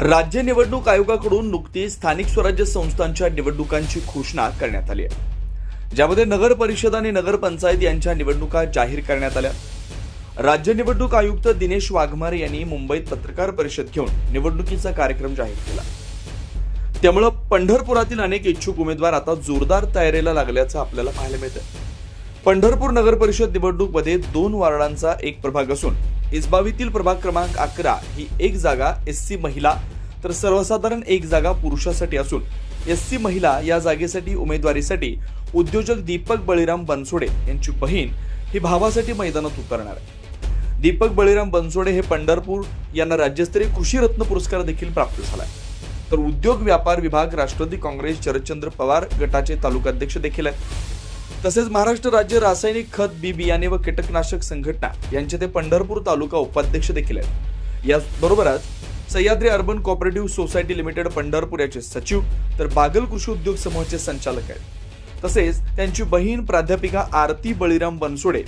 राज्य निवडणूक आयोगाकडून नुकतीच स्थानिक स्वराज्य संस्थांच्या निवडणुकांची घोषणा करण्यात आली आहे. ज्यामध्ये नगर परिषद आणि नगरपंचायत यांच्या निवडणुका जाहीर करण्यात आल्या. राज्य निवडणूक आयुक्त दिनेश वाघमारे यांनी मुंबईत पत्रकार परिषद घेऊन निवडणुकीचा कार्यक्रम जाहीर केला. त्यामुळं पंढरपुरातील अनेक इच्छुक उमेदवार आता जोरदार तयारीला लागल्याचं आपल्याला पाहायला मिळतं पंढरपूर नगर परिषद निवडणूकमध्ये दोन वार्डांचा एक प्रभाग असून इजबावीतील प्रभाग क्रमांक अकरा ही एक जागा एस सी महिला तर सर्वसाधारण एक जागा पुरुषासाठी असून एस सी महिला या जागेसाठी उमेदवारीसाठी उद्योजक दीपक बळीराम बनसोडे यांची बहीण ही भावासाठी मैदानात उतरणार आहे. दीपक बळीराम बनसोडे हे पंढरपूर यांना राज्यस्तरीय कृषी रत्न पुरस्कार देखील प्राप्त झालाय तर उद्योग व्यापार विभाग राष्ट्रवादी काँग्रेस शरदचंद्र पवार गटाचे तालुकाध्यक्ष देखील आहेत. तसेच महाराष्ट्र राज्य रासायनिक खत बी बियाणे व कीटकनाशक संघटना यांचे ते पंढरपूर तालुका उपाध्यक्ष देखील आहेत. याबरोबरच Sahyadri urban cooperative society limited Pandharpur याचे सचिव तर बागल कृषी उद्योग समूहाचे संचालक आहेत. तसेच त्यांची बहीण प्राध्यापिका आरती बळीराम बनसोडे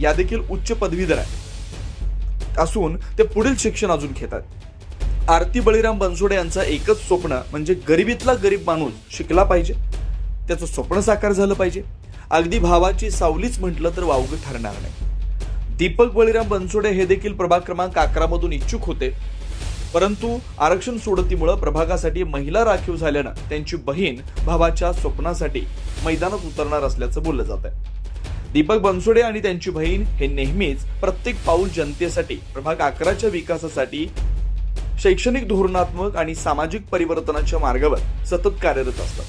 या देखील उच्च पदवीधर आहेत. असून ते पुढील शिक्षण अजून घेतात आरती बळीराम बनसोडे यांचं एकच स्वप्न म्हणजे गरिबीतला गरीब माणूस शिकला पाहिजे. त्याचं स्वप्न साकार झालं पाहिजे. अगदी भावाची सावलीच म्हटलं तर वावगं ठरणार नाही. दीपक बळीराम बनसोडे हे देखील प्रभाग क्रमांक अकरामधून इच्छुक होते. परंतु आरक्षण सोडतीमुळं प्रभागासाठी महिला राखीव झाल्यानं त्यांची बहीण भावाच्या स्वप्नासाठी मैदानात उतरणार असल्याचं बोललं जात आहे दीपक बनसोडे आणि त्यांची बहीण हे नेहमीच प्रत्येक पाऊल जनतेसाठी प्रभाग अकराच्या विकासासाठी शैक्षणिक धोरणात्मक आणि सामाजिक परिवर्तनाच्या मार्गावर सतत कार्यरत असतात.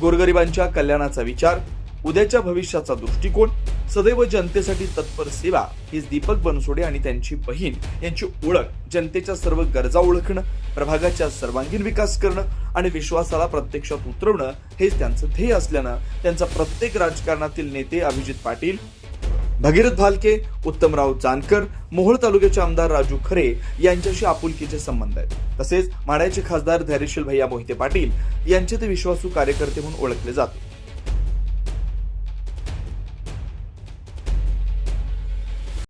गोरगरिबांच्या कल्याणाचा विचार उद्याच्या भविष्याचा दृष्टिकोन सदैव जनतेसाठी तत्पर सेवा हीच दीपक बनसोडे आणि त्यांची बहीण यांची ओळख जनतेच्या सर्व गरजा ओळखणं प्रभागाच्या सर्वांगीण विकास करणं आणि विश्वासाला प्रत्यक्षात उतरवणं हेच त्यांचं ध्येय असल्यानं त्यांचा प्रत्येक राजकारणातील नेते अभिजित पाटील भगीरथ भालके उत्तमराव जानकर मोहोळ तालुक्याचे आमदार राजू खरे यांच्याशी आपुलकीचे संबंध आहेत. तसेच माड्याचे खासदार धैर्यशील भैया मोहिते पाटील यांचे ते विश्वासू कार्यकर्ते म्हणून ओळखले जातात